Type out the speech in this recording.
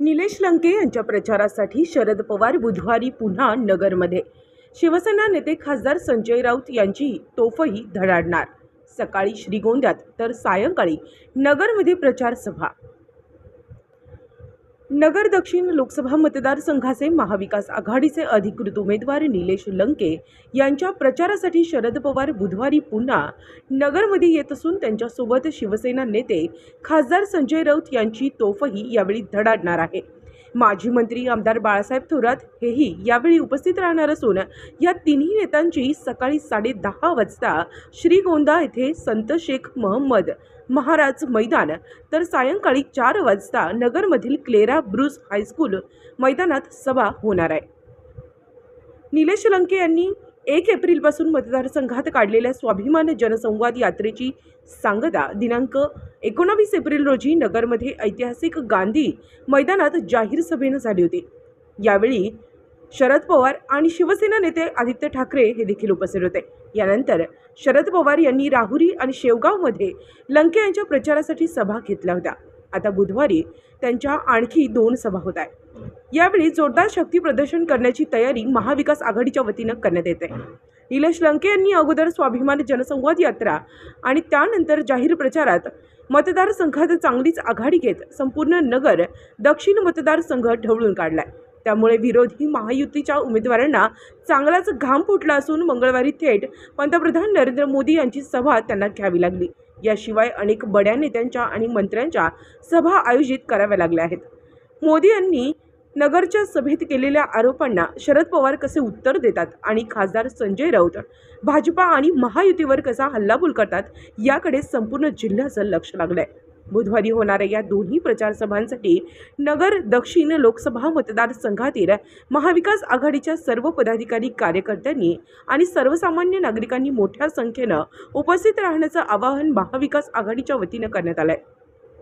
निलेश लंके यांच्या प्रचारासाठी शरद पवार बुधवारी पुन्हा नगरमध्ये. शिवसेना नेते खासदार संजय राऊत यांची तोफही धडाडणार. सकाळी श्रीगोंद्यात तर सायंकाळी नगरमध्ये प्रचार सभा नगर दक्षिण लोकसभा मतदारसंघाचे महाविकास आघाडीचे अधिकृत उमेदवार निलेश लंके यांच्या प्रचारासाठी शरद पवार बुधवारी पुन्हा नगरमध्ये येत असून त्यांच्यासोबत शिवसेना नेते खासदार संजय राऊत यांची तोफही यावेळी धडाडणार आहे माजी मंत्री आमदार बाळासाहेब थोरात हेही यावेळी उपस्थित राहणार असून या तिन्ही नेत्यांची सकाळी साडेदहा वाजता श्रीगोंदा येथे संत शेख महम्मद महाराज मैदान तर सायंकाळी चार वाजता नगरमधील क्लेरा ब्रुस हायस्कूल मैदानात सभा होणार आहे. निलेश लंके यांनी एक एप्रिलपासून मतदारसंघात काढलेल्या स्वाभिमान जनसंवाद यात्रेची सांगता दिनांक एकोणावीस एप्रिल रोजी नगरमध्ये ऐतिहासिक गांधी मैदानात जाहीर सभेनं झाली होती. यावेळी शरद पवार आणि शिवसेना नेते आदित्य ठाकरे हे देखील उपस्थित होते. यानंतर शरद पवार यांनी राहुरी आणि शेवगावमध्ये लंके यांच्या प्रचारासाठी सभा घेतल्या होत्या. आता बुधवारी त्यांच्या आणखी दोन सभा होत आहेत. यावेळी जोरदार शक्ती प्रदर्शन करण्याची तयारी महाविकास आघाडीच्या वतीनं करण्यात येते. निलेश लंके यांनी अगोदर स्वाभिमान जनसंवाद यात्रा आणि त्यानंतर जाहीर प्रचारात मतदारसंघात चांगलीच आघाडी घेत संपूर्ण नगर दक्षिण मतदारसंघ ढवळून काढलाय. त्यामुळे विरोधी महायुतीच्या उमेदवारांना चांगलाच घाम फुटला असून मंगळवारी थेट पंतप्रधान नरेंद्र मोदी यांची सभा त्यांना घ्यावी लागली. याशिवाय अनेक बड्या नेत्यांच्या आणि मंत्र्यांच्या सभा आयोजित कराव्या लागल्या आहेत. मोदी यांनी नगरच्या सभेत केलेल्या आरोपांना शरद पवार कसे उत्तर देतात आणि खासदार संजय राऊत भाजपा आणि महायुतीवर कसा हल्लाबोल करतात याकडे संपूर्ण जिल्ह्याचं लक्ष लागलंय. बुधवारी होणाऱ्या या दोन्ही प्रचारसभांसाठी नगर दक्षिण लोकसभा मतदारसंघातील महाविकास आघाडीच्या सर्व पदाधिकारी कार्यकर्त्यांनी आणि सर्वसामान्य नागरिकांनी मोठ्या संख्येनं उपस्थित राहण्याचं आवाहन महाविकास आघाडीच्या वतीनं करण्यात आलं आहे